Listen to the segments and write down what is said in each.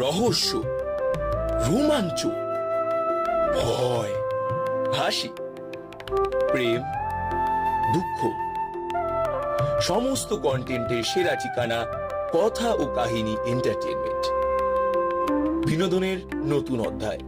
রহস্য, রোমাঞ্চ, ভয়, হাসি, প্রেম, দুঃখ। সমস্ত কন্টেন্টের সেরা ঠিকানা কথা ও কাহিনী এন্টারটেনমেন্ট বিনোদনের নতুন অধ্যায়।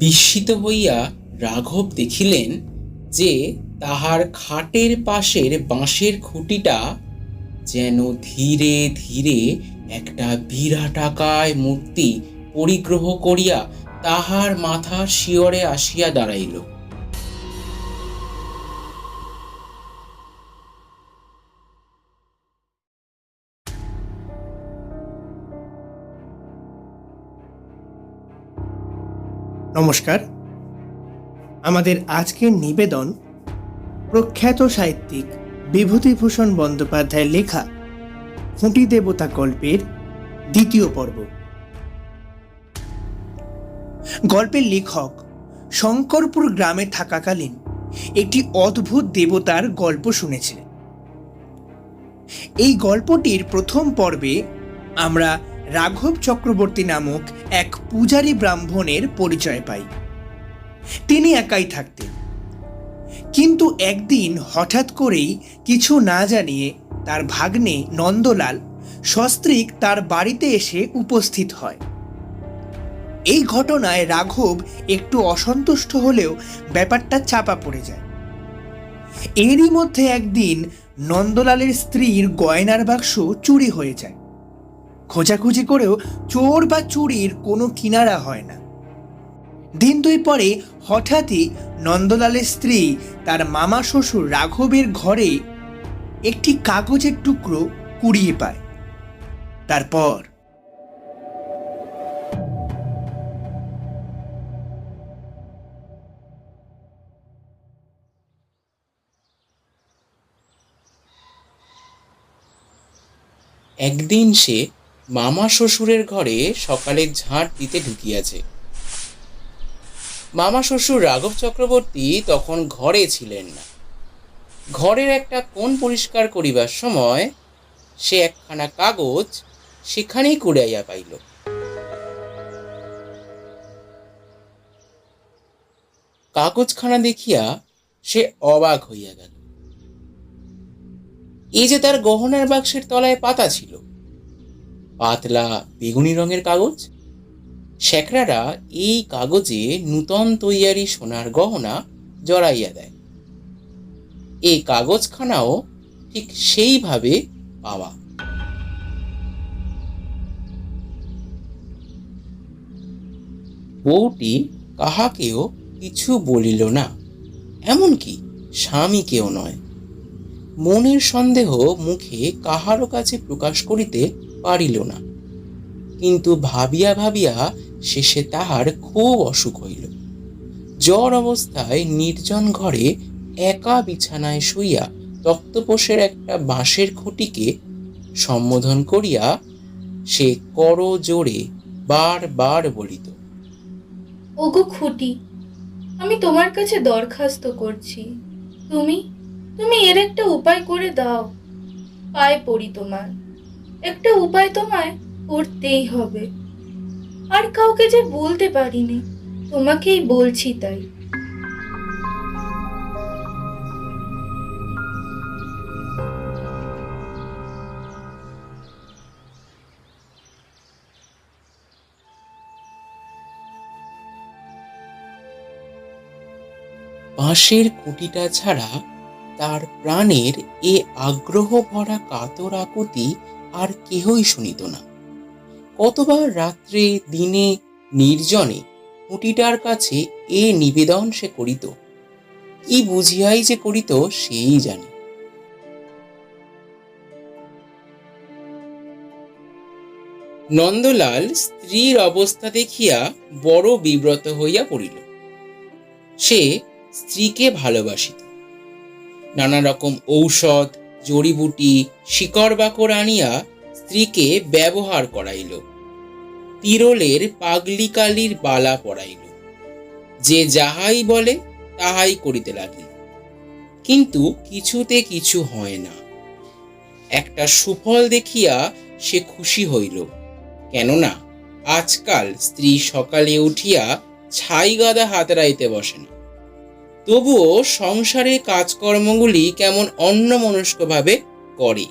বিস্মিত হইয়া রাঘব দেখিলেন যে তাহার খাটের পাশের বাঁশের খুঁটিটা যেন ধীরে ধীরে একটা বিরাটাকায় মূর্তি পরিগ্রহ করিয়া তাহার মাথার শিয়রে আসিয়া দাঁড়াইল। নমস্কার। আমাদের আজকের নিবেদন প্রখ্যাত সাহিত্যিক বিভূতিভূষণ বন্দ্যোপাধ্যায়ের লেখা খুঁটি দেবতা গল্পের দ্বিতীয় পর্ব। গল্পের লেখক শঙ্করপুর গ্রামে থাকাকালীন একটি অদ্ভুত দেবতার গল্প শুনেছিলেন। এই গল্পটির প্রথম পর্বে আমরা রাঘব চক্রবর্তী নামক এক পূজারী ব্রাহ্মণের পরিচয় পাই। তিনি একাই থাকতেন। কিন্তু একদিন হঠাৎ করেই কিছু না জানিয়ে তার ভাগ্নে নন্দলাল সস্ত্রীক তার বাড়িতে এসে উপস্থিত হয়। এই ঘটনায় রাঘব একটু অসন্তুষ্ট হলেও ব্যাপারটা চাপা পড়ে যায়। এরই মধ্যে একদিন নন্দলালের স্ত্রীর গয়নার বাক্স চুরি হয়ে যায়। খোঁজাখুঁজি করেও চোর বা চুরির কোনো কিনারা হয় না। দিন দুই পরে হঠাৎই নন্দলালের স্ত্রী তার মামা শ্বশুর রাঘবের ঘরে একটি কাগজের টুকরো কুড়িয়ে পায়। তারপর একদিন সে মামা শ্বশুরের ঘরে সকালে ঝাঁট দিতে ঢুকিয়াছে। মামা শ্বশুর রাঘব চক্রবর্তী তখন ঘরে ছিলেন না। ঘরের একটা কোণ পরিষ্কার করিবার সময় সে একখানা কাগজ সেখানেই কুড়াইয়া পাইল। কাগজখানা দেখিয়া সে অবাক হইয়া গেল। এই যে তার গহনার বাক্সের তলায় পাতা ছিল পাতলা বেগুনি রঙের কাগজ। শেখরারা এই কাগজে নূতন তৈয়ারি সোনার গহনা জড়াইয়া দেয়। এই কাগজখানাও ঠিক সেইভাবে পাওয়া। বউটি কাহাকেও কিছু বলিল না, এমনকি স্বামীকেও নয়। মনের সন্দেহ মুখে কাহারও কাছে প্রকাশ করিতে পারিল না। কিন্তু ভাবিয়া ভাবিয়া শেষে তাহার খুব অসুখ হইল। জ্বর অবস্থায় নির্জন ঘরে একা বিছানায় শুইয়া তক্তপোষের একটা বাঁশের খুঁটিকে সম্বোধন করিয়া সে কর জোরে বার বার বলিত, ওগো খুঁটি, আমি তোমার কাছে দরখাস্ত করছি। তুমি তুমি এর একটা উপায় করে দাও। পায়ে পড়ি তোমার। একটা উপায় তোমায় করতেই হবে। আর কাউকে যে বলতে পারিনি, তোমাকেই বলছি তাই। বাঁশের খুঁটিটা ছাড়া তার প্রাণের এ আগ্রহ ভরা কাতর আকুতি আর কেহই শুনিত না। কতবার রাত্রে, দিনে, নির্জনে কুটিটার কাছে এ নিবেদন সে করিত, কি বুঝিয়াই যে করিত সেই জানে। নন্দলাল স্ত্রীর অবস্থা দেখিয়া বড় বিব্রত হইয়া পড়িল। সে স্ত্রীকে ভালোবাসিত। নানা রকম ঔষধ জড়িবুটি, শিকড় বাকড় আনিয়া স্ত্রীকে ব্যবহার করাইল। তিরলের পাগলি কালির বালা পরাইল। যে যাহাই বলে, তাহাই করিতে লাগিল। কিন্তু কিছুতে কিছু হয় না। একটা সুফল দেখিয়া সে খুশি হইল। কেননা, আজকাল স্ত্রী সকালে উঠিয়া ছাই গাদা হাতড়াইতে বসে না। তবুও সংসারে কাজকর্মগুলি কেমন অন্যমনস্কভাবে করে।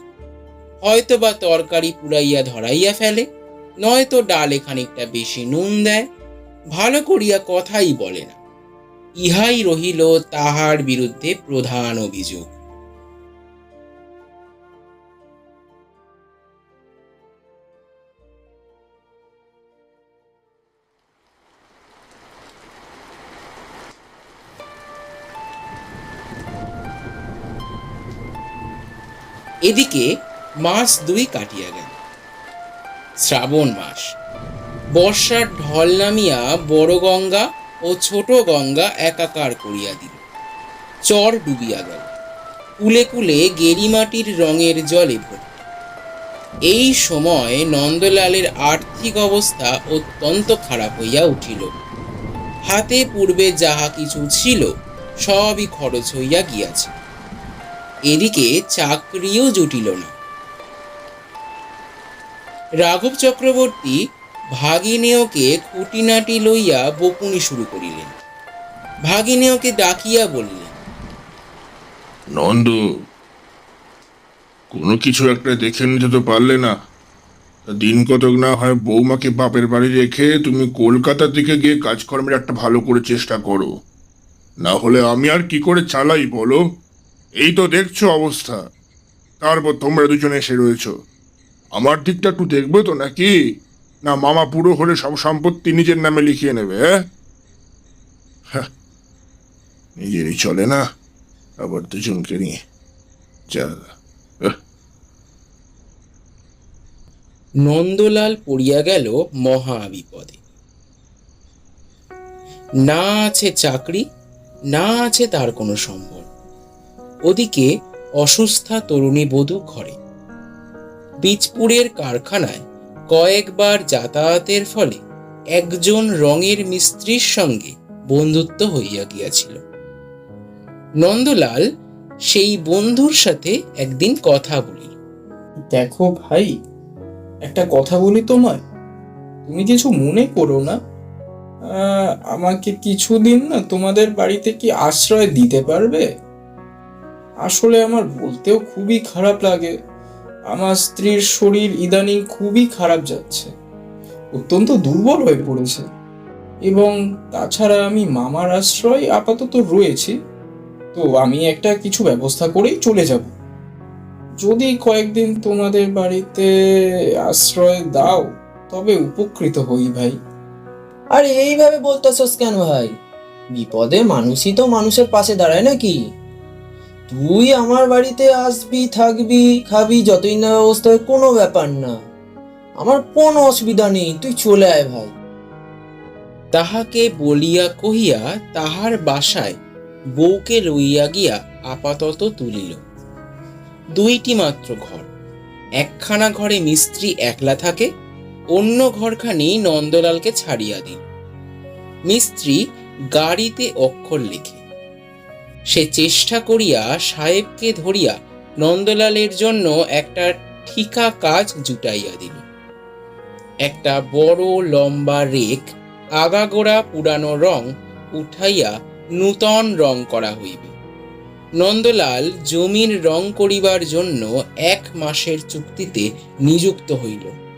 হয়তো বা তরকারি পুড়াইয়া ধরাইয়া ফেলে, নয়তো ডালে খানিকটা বেশি নুন দেয়, ভালো করিয়া কথাই বলে না। ইহাই রহিল তাহার বিরুদ্ধে প্রধান অভিযোগ। এদিকে মাস দুই কাটিয়া গেল। শ্রাবণ মাস। বর্ষার ঢল নামিয়া বড় গঙ্গা ও ছোট গঙ্গা একাকার করিয়া দিল। চর ডুবিয়া গেল। কুলে কুলে গেরিমাটির রঙের জলে ভর্তি এই সময় নন্দলালের আর্থিক অবস্থা অত্যন্ত খারাপ হইয়া উঠিল। হাতে পূর্বে যাহা কিছু ছিল, সবই খরচ হইয়া গিয়াছে। এদিকে চাকরিও জুটিল না। রাঘব চক্রবর্তী ভাগিনেয়কে খুঁটিনাটি লইয়া বকুনি শুরু করিলেন। ভাগিনেয়কে ডাকিয়া বলিলেন, নন্দ, কোনো কিছু একটা দেখে নিতে তো পারলে না। দিন কতক না হয় বৌমাকে বাপের বাড়ি রেখে তুমি কলকাতার দিকে গিয়ে কাজকর্মের একটা ভালো করে চেষ্টা করো। না হলে আমি আর কি করে চালাই বলো? এই তো দেখছ অবস্থা। তারপর তোমরা দুজনে এসে রয়েছো। আমার দিকটা একটু দেখবে তো নাকি? না মামা পুরো হলে সব সম্পত্তি নিজের নামে লিখিয়ে নেবে হ্যাঁ? হ্যাঁ। নিজেরই চলে না আবার দুজনকে নিয়ে। যা আহ, নন্দলাল পড়িয়া গেল মহা বিপদে না আছে চাকরি না আছে তার কোনো সম্বল ওদিকে অসুস্থা তরুণী বধূ ঘরে। বীজপুরের কারখানায় কয়েকবার যাতায়াতের ফলে একজন রঙের মিস্ত্রির সঙ্গে বন্ধুত্ব হইয়া গিয়াছিল। নন্দলাল সেই বন্ধুর সাথে একদিন কথা বলি। দেখো ভাই, একটা কথা বলি তোমায়। তুমি কিছু মনে করো না? আমাকে কিছুদিন না তোমাদের বাড়িতে কি আশ্রয় দিতে পারবে? আসলে আমার বলতেও খুবই খারাপ লাগে। আমার স্ত্রীর শরীর ইদানিং খুবই খারাপ যাচ্ছে। অত্যন্ত দুর্বল হয়ে পড়েছে। এবং তাছাড়া আমি মামার আশ্রয় আপাতত রয়েছি। তো আমি একটা কিছু ব্যবস্থা করেই চলে যাব। যদি কয়েকদিন তোমাদের বাড়িতে আশ্রয় দাও, তবে উপকৃত হই ভাই। আর এইভাবে বলতেছস কেন ভাই? বিপদে মানুষই তো মানুষের পাশে দাঁড়ায় নাকি? তুই আমার বাড়িতে আসবি, থাকবি, খাবি, যতই না ব্যবস্থা হয় কোনো ব্যাপার না। আমার কোনো অসুবিধা নেই, তুই চলে আয় ভাই। তাহাকে বলিয়া কহিয়া তাহার বাসায় বউকে লইয়া গিয়া আপাতত তুলিল। দুইটি মাত্র ঘর। একখানা ঘরে মিস্ত্রি একলা থাকে, অন্য ঘরখানি নন্দলালকে ছাড়িয়া দিল। মিস্ত্রি গাড়িতে অক্ষর লেখে। সে চেষ্টা করিয়া সাহেবকে ধরিয়া নন্দলালের জন্য একটা ঠিকা কাজ জুটাইয়া দিল। একটা বড় লম্বা রেক, আগাগোড়া পুরানো রং উঠাইয়া নূতন রং করা হইবে। নন্দলাল জমির রং করিবার জন্য এক মাসের চুক্তিতে নিযুক্ত হইল।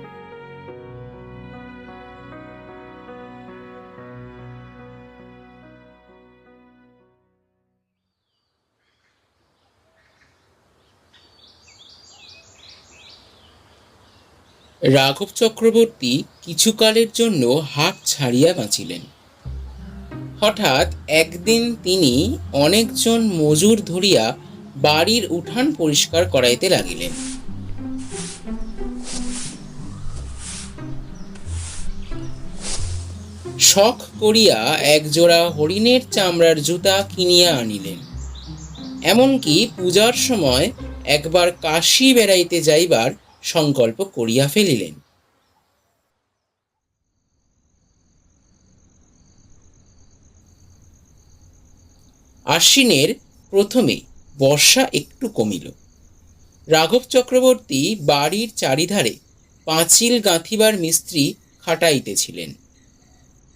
রাঘব চক্রবর্তী কিছুকালের জন্য হাট ছাড়িয়া বাঁচিলেন। হঠাৎ একদিন তিনি অনেকজন মজুর ধরিয়া বাড়ির উঠান পরিষ্কার করাইতে লাগিলেন। শখ করিয়া একজোড়া হরিণের চামড়ার জুতা কিনিয়া আনিলেন। এমনকি পূজার সময় একবার কাশি বেড়াইতে যাইবার সংকল্প করিয়া ফেলিলেন। আশ্বিনের প্রথমে বর্ষা একটু কমিল। রাঘব চক্রবর্তী বাড়ির চারিধারে পাঁচিল গাঁথিবার মিস্ত্রি খাটাইতেছিলেন।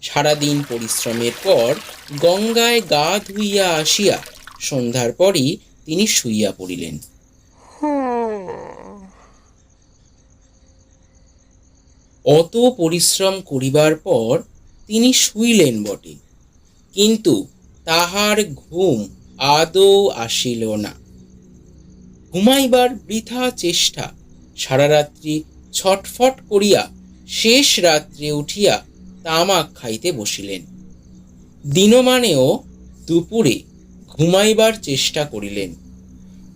সারাদিন পরিশ্রমের পর গঙ্গায় গা ধুইয়া আসিয়া সন্ধ্যার পরই তিনি শুইয়া পড়িলেন। অত পরিশ্রম করিবার পর তিনি শুইলেন বটে। কিন্তু তাহার ঘুম আদৌ আসিল না। ঘুমাইবার বৃথা চেষ্টা সারা রাত্রি ছটফট করিয়া শেষ রাত্রে উঠিয়া তামাক খাইতে বসিলেন। দিনমানেও দুপুরে ঘুমাইবার চেষ্টা করিলেন,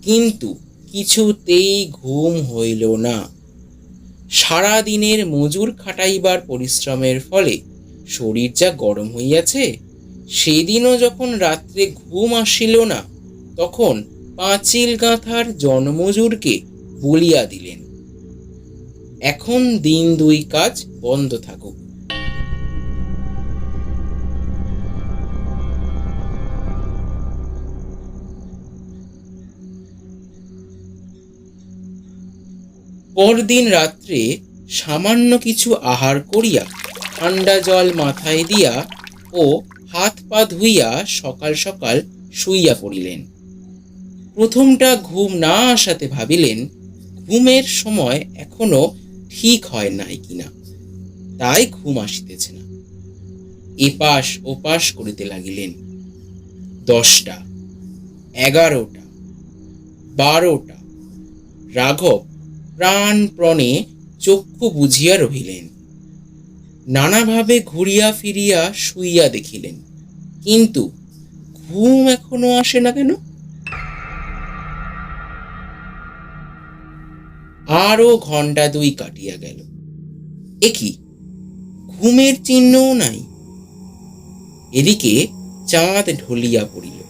কিন্তু কিছুতেই ঘুম হইল না। সারা দিনের মজুর খাটাইবার পরিশ্রমের ফলে শরীর যা গরম হইয়াছে, সেদিনও যখন রাত্রে ঘুম আসিল না, তখন পাঁচিল গাঁথার জনমজুরকে বলিয়া দিলেন, এখন দিন দুই কাজ বন্ধ থাকুক। পরদিন রাত্রে সামান্য কিছু আহার করিয়া ঠান্ডা জল মাথায় দিয়া ও হাত পা ধুইয়া সকাল সকাল শুইয়া পড়িলেন। প্রথমটা ঘুম না আসাতে ভাবিলেন, ঘুমের সময় এখনও ঠিক হয় নাই কিনা, তাই ঘুম আসিতেছে না। এপাশ ওপাশ করিতে লাগিলেন। দশটা, এগারোটা, বারোটা, রাঘব প্রাণপ্রণে চক্ষু বুঝিয়া রহিলেন। নানাভাবে ঘুরিয়া ফিরিয়া শুইয়া দেখিলেন। কিন্তু ঘুম এখনও আসে না কেন? আরও ঘণ্টা দুই কাটিয়া গেল। একই ঘুমের চিহ্নও নাই। এদিকে চাঁদ ঢলিয়া পড়িল।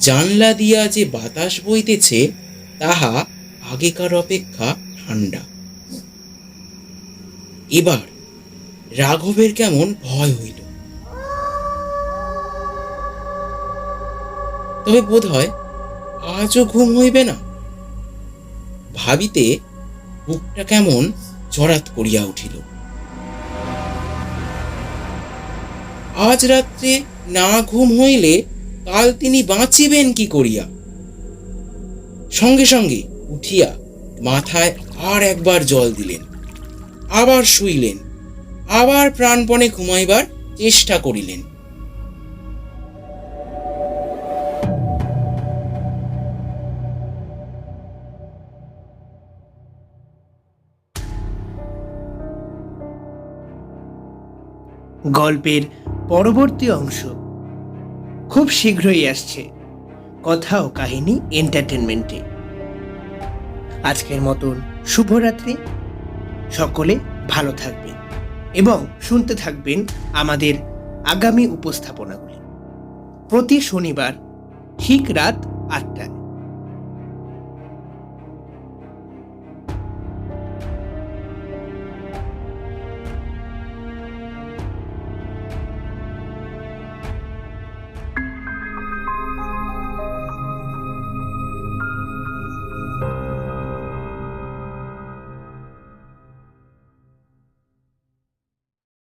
জানলা দিয়া যে বাতাস বইতেছে, তাহা আগেকার অপেক্ষা ঠান্ডা। এবার রাঘবের কেমন ভয় হইল। তবে বোধ হয় আজও ঘুম হইবে না। ভাবিতে বুকটা কেমন জড়াত করিয়া উঠিল। আজ রাত্রে না ঘুম হইলে কাল তিনি বাঁচিবেন কি করিয়া? সঙ্গে সঙ্গে উঠিয়া মাথায় আর একবার জল দিলেন, আবার শুইলেন, আবার প্রাণপণে ঘুমাইবার চেষ্টা করিলেন। গল্পের পরবর্তী অংশ। খুব শীঘ্রই আসছে। কথা ও কাহিনী এন্টারটেনমেন্টে আজকের মতন শুভরাত্রি। সকলে ভালো থাকবেন এবং শুনতে থাকবেন আমাদের আগামী উপস্থাপনাগুলি। প্রতি শনিবার ঠিক রাত আটটায়।